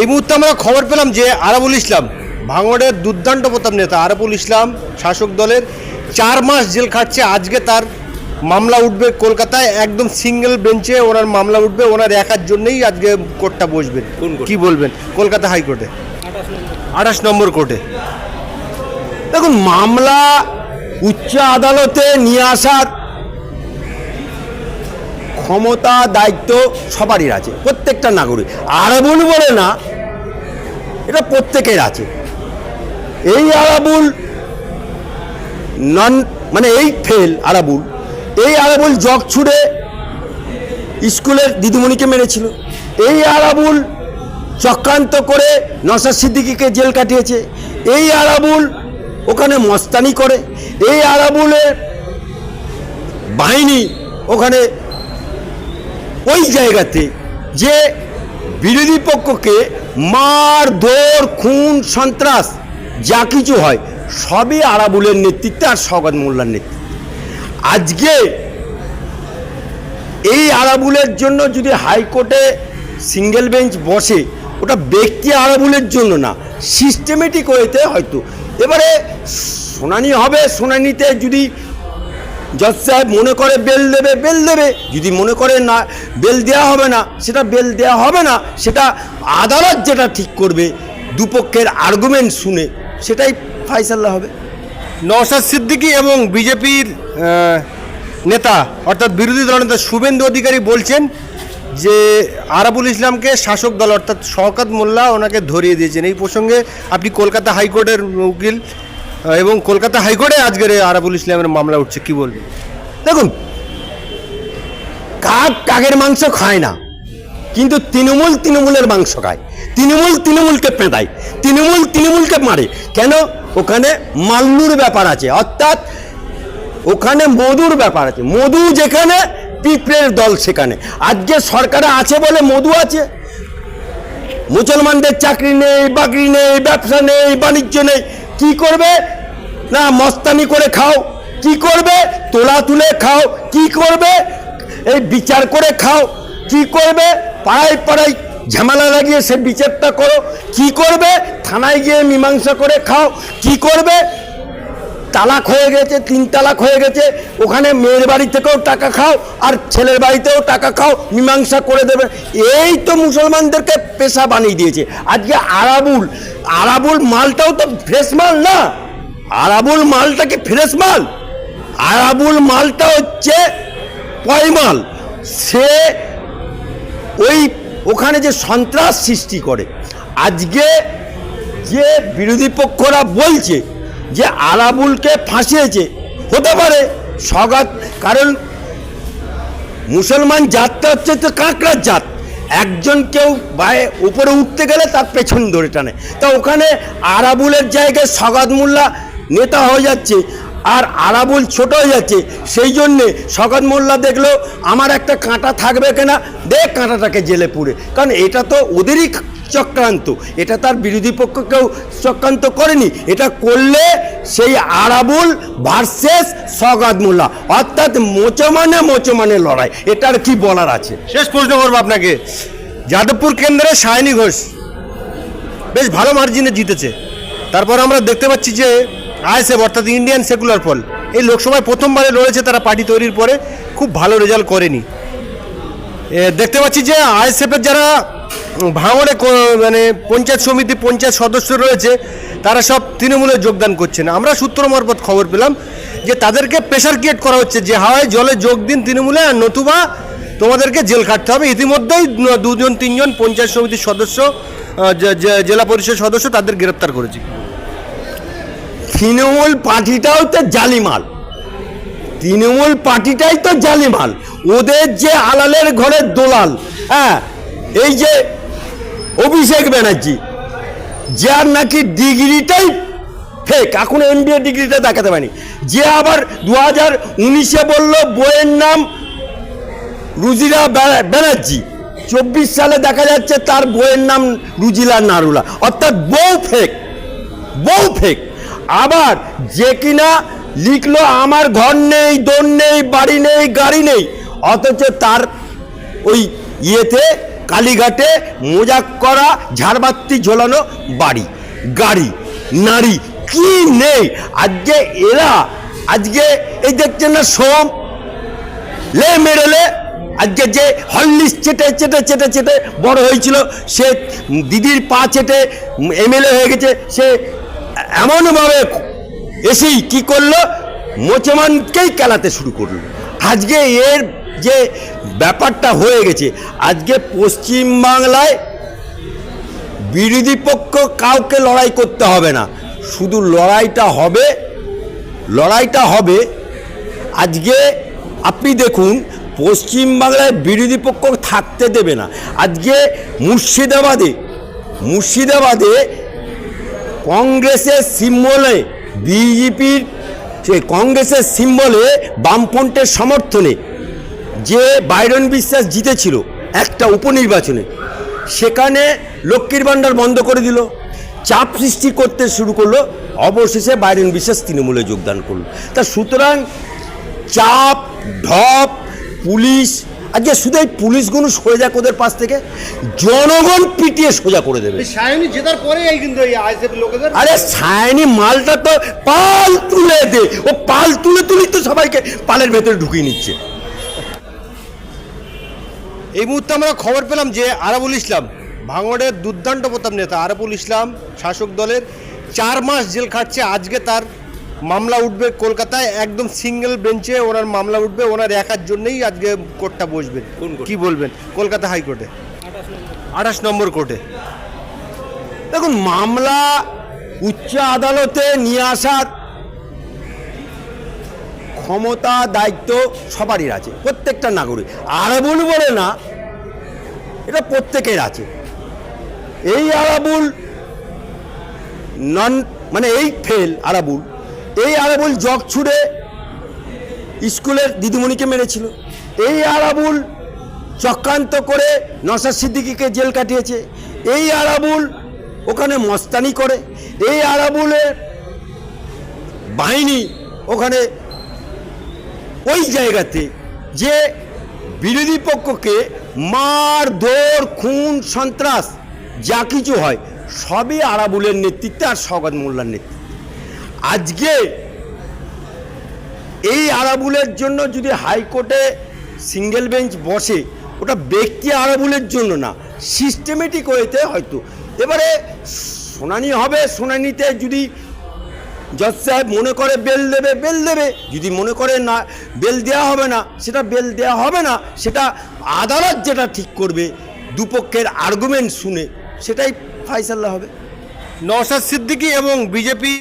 এই মুহূর্তে আমরা খবর পেলাম যে আরাবুল ইসলাম ভাঙড়ের দুর্দান্ত প্রতাপ নেতা আরাবুল ইসলাম শাসক দলের চার মাস জেল খাটছে আজকে তার মামলা উঠবে কলকাতায় একদম সিঙ্গেল বেঞ্চে ওনার মামলা উঠবে। ওনার একার জন্যই আজকে কোর্টটা বসবেন। কি বলবেন? কলকাতা হাইকোর্টে আঠাশ নম্বর কোর্টে দেখুন মামলা উচ্চ আদালতে নিয়ে আসার ক্ষমতা, দায়িত্ব সবারই আছে, প্রত্যেকটা নাগরিক। আরাবুল বলে না, এটা প্রত্যেকের আছে। এই আরাবুল নন মানে এই ফেল আরাবুল, এই আরাবুল জগ ছুড়ে স্কুলের দিদিমণিকে মেরেছিল। এই আরাবুল চক্রান্ত করে নসার সিদ্দিকিকে জেল কাটিয়েছে। এই আরাবুল ওখানে মস্তানি করে। এই আরাবুলের বাহিনী ওখানে ওই জায়গাতে যে বিরোধী পক্ষকে মার দৌড় খুন, সন্ত্রাস যা কিছু হয়, সবই আরাবুলের নেতৃত্বে আর সগত মোল্লার নেতৃত্বে। আজকে এই আরাবুলের জন্য যদি হাইকোর্টে সিঙ্গেল বেঞ্চ বসে, ওটা ব্যক্তি আরাবুলের জন্য না সিস্টেমেটিক ওয়েতে হয়তো। এবারে শুনানি হবে, শুনানিতে যদি জজ সাহেব মনে করে বেল দেবে বেল দেবে। যদি মনে করে না, বেল দেওয়া হবে না, সেটা বেল দেওয়া হবে না, সেটা আদালত যেটা ঠিক করবে, দুপক্ষের আর্গুমেন্ট শুনে, সেটাই ফাইসাল্লা হবে। নওশাদ সিদ্দিকী এবং বিজেপির নেতা, অর্থাৎ বিরোধী দলনেতা শুভেন্দু অধিকারী বলছেন যে আরাবুল ইসলামকে শাসক দল, অর্থাৎ শওকত মোল্লা ওনাকে ধরিয়ে দিয়েছেন। এই প্রসঙ্গে আপনি কলকাতা হাইকোর্টের উকিল এবং কলকাতা হাইকোর্টে আজকের আরাবুল ইসলামের মামলা উঠছে, কি বলবেন দেখুন, কাক কাকের মাংস খায় না, কিন্তু তৃণমূল তৃণমূলের মাংস খায়। তৃণমূল তৃণমূলকে পেঁদায়, তৃণমূল তৃণমূলকে মারে। কেন? ওখানে মাল্লুর ব্যাপার আছে, অর্থাৎ ওখানে মধুর ব্যাপার আছে। মধু যেখানে, পিঁপড়ের দল সেখানে। আজকে সরকারে আছে বলে মধু আছে। মুসলমানদের চাকরি নেই, বাকরি নেই, ব্যবসা নেই, বাণিজ্য নেই। কি করবে? না, মস্তানি করে খাও। কি করবে? তোলা তুলে খাও। কি করবে? এই বিচার করে খাও। কি করবে? পাড়ায় পাড়ায় ঝামেলা লাগিয়ে সে বিচারটা করো। কি করবে? থানায় গিয়ে মীমাংসা করে খাও। কি করবে? তালাক হয়ে গেছে, তিন তালাক হয়ে গেছে। ওখানে মেয়ের বাড়ি থেকেও টাকা খাও আর ছেলের বাড়িতেও টাকা খাও, মীমাংসা করে দেবে। এই তো মুসলমানদেরকে পেশা বানিয়ে দিয়েছে। আজকে আরাবুল আরাবুল মালটাও তো ফ্রেশ মাল না। আরাবুল মালটা কি ফ্রেশ মাল? আরাবুল মালটা হচ্ছে পয়মাল সে ওই ওখানে যে সন্ত্রাস সৃষ্টি করে, আজকে যে বিরোধী পক্ষরা বলছে যে আলাবুলকে ফাঁসিয়েছে, হতে পারে সগাত কারণ মুসলমান জাতটা হচ্ছে তো কাঁকড়ার জাত। একজন কেউ বায়ে উপরে উঠতে গেলে তার পেছন ধরে টানে। তা ওখানে আরাবুলের জায়গায় সগাত মোল্লা নেতা হয়ে যাচ্ছে আর আরাবুল ছোট হয়ে যাচ্ছে। সেই জন্যে সগাত মোল্লা দেখল, আমার একটা কাঁটা থাকবে কিনা? দেখ কাঁটাটাকে জেলে পুড়ে। কারণ এটা তো ওদেরই চক্রান্ত। এটা তার বিরোধী পক্ষ কেউ চক্রান্ত করেনি। এটা করলে সেই আরাবুল ভার্সেস সগাদ মোল্লা। অর্থাৎ মোচমানে মোচমানে লড়াই। এটার কি বলার আছে? শেষ প্রশ্ন করব আপনাকে। যাদবপুর কেন্দ্রে সায়নী ঘোষ বেশ ভালো মার্জিনে জিতেছে। তারপর আমরা দেখতে পাচ্ছি যে আইএসএফ অর্থাৎ ইন্ডিয়ান সেকুলার ফল এই লোকসভায় প্রথমবারে লড়েছে তারা পার্টি তৈরির পরে খুব ভালো রেজাল্ট করেনি। দেখতে পাচ্ছি যে আইএসএফের যারা ভাঙড়ে মানে পঞ্চায়েত সমিতি, পঞ্চায়েত সদস্য রয়েছে, তারা সব তৃণমূলে যোগদান করছেন। আমরা সূত্র মারফত খবর পেলাম যে তাদেরকে প্রেশার ক্রিয়েট করা হচ্ছে যে হাওয়ায় জলে যোগ দিন তৃণমূলে আর নতুবা তোমাদেরকে জেল খাটতে হবে। ইতিমধ্যেই দুজন, তিনজন পঞ্চায়েত সমিতির সদস্য জেলা পরিষদ সদস্য তাদের গ্রেপ্তার করেছি। তৃণমূল পার্টিটাও তো জালিমাল। তৃণমূল পার্টিটাই তো জালিমাল। ওদের যে আলালের ঘরের দোলাল হ্যাঁ এই যে অভিষেক ব্যানার্জি, যার নাকি ডিগ্রিটাই ফেক এখন এমবিএ ডিগ্রিটা দেখাতে পারেনি। যে আবার দু হাজার উনিশে বলল বইয়ের নাম রুজিরা ব্যানার্জি, চব্বিশ সালে দেখা যাচ্ছে তার বইয়ের নাম রুজিলা নারুলা। অর্থাৎ বউ ফেক বউ ফেক আবার যে কিনা লিখলো, আমার ঘর নেই, দোর নেই, বাড়ি নেই, গাড়ি নেই। অথচ তার ওই ইয়েতে, কালীঘাটে মোজাক করা, ঝাড়বাতি ঝোলানো বাড়ি, গাড়ি, নারী, কি নেই? আজকে এরা, আজকে এই দেখছেন না সোম? লে মেরেলে আজকে যে হরলিক্স চেটে চেটে চেটে চেটে বড় হয়েছিল, সে দিদির পা চেটে এমএলএ হয়ে গেছে, সে এমনভাবে এসেই কি করল? মোচমানকেই খেলাতে শুরু করল। আজকে এর যে ব্যাপারটা হয়ে গেছে, আজকে পশ্চিম বাংলায় বিরোধী পক্ষ কাউকে লড়াই করতে হবে না। শুধু লড়াইটা হবে লড়াইটা হবে। আজকে আপনি দেখুন পশ্চিমবাংলায় বিরোধী পক্ষ থাকতে দেবে না। আজকে মুর্শিদাবাদে মুর্শিদাবাদে কংগ্রেসের সিম্বলে, বিজেপির সে কংগ্রেসের সিম্বলে বামফ্রন্টের সমর্থনে যে বাইরন বিশ্বাস জিতেছিল একটা উপনির্বাচনে, সেখানে লক্ষ্মীর ভাণ্ডার বন্ধ করে দিল, চাপ সৃষ্টি করতে শুরু করল, অবশেষে বাইরন বিশ্বাস তৃণমূলে যোগদান করল। তা সুতরাং চাপ, ঢপ, পুলিশ আজকে শুধু এই পুলিশগুলো সরে যাক ওদের পাশ থেকে জনগণ পিটিয়ে সোজা করে দেবে। সায়নী জেতার পরে এই কিন্তু লোকেদের আরে সায়নি মালটা তো পাল তুলে দে। ও পাল তুলে তুলি তো সবাইকে পালের ভেতরে ঢুকিয়ে নিচ্ছে। এই মুহূর্তে আমরা খবর পেলাম যে আরাবুল ইসলাম ভাঙড়ের দুর্দান্ত প্রতাপ নেতা আরাবুল ইসলাম শাসক দলের চার মাস জেল খাটছে। আজকে তার মামলা উঠবে কলকাতায় একদম সিঙ্গেল বেঞ্চে ওনার মামলা উঠবে ওনার একার জন্যই আজকে কোর্টটা বসবেন কি বলবেন? কলকাতা হাইকোর্টে। আঠাশ নম্বর কোর্টে দেখুন মামলা উচ্চ আদালতে নিয়ে আসার ক্ষমতা দায়িত্ব সবারই আছে প্রত্যেকটা নাগরিক। আরাবুল বলে না এটা প্রত্যেকের আছে। এই আরাবুল নন মানে এই ফেল আরাবুল এই আরাবুল জগ ছুড়ে স্কুলের দিদিমণিকে মেরেছিল। এই আরাবুল চক্রান্ত করে নসার সিদ্দিকিকে জেল কাটিয়েছে। এই আরাবুল ওখানে মস্তানি করে। এই আরাবুলের বাহিনী ওখানে ওই জায়গাতে যে বিরোধী পক্ষকে মার দৌড় খুন, সন্ত্রাস যা কিছু হয়, সবই আরাবুলের নেতৃত্বে আর সগত মোল্লার নেতৃত্বে। আজকে এই আরাবুলের জন্য যদি হাইকোর্টে সিঙ্গেল বেঞ্চ বসে, ওটা ব্যক্তি আরাবুলের জন্য না সিস্টেমেটিক ওয়েতে হয়তো। এবারে শুনানি হবে, শুনানিতে যদি জজ সাহেব মনে করে বেল দেবে বেল দেবে। যদি মনে করে না, বেল দেওয়া হবে না, সেটা বেল দেওয়া হবে না, সেটা আদালত যেটা ঠিক করবে, দুপক্ষের আর্গুমেন্ট শুনে, সেটাই ফাইসাল্লা হবে। নওশাদ সিদ্দিকী এবং বিজেপি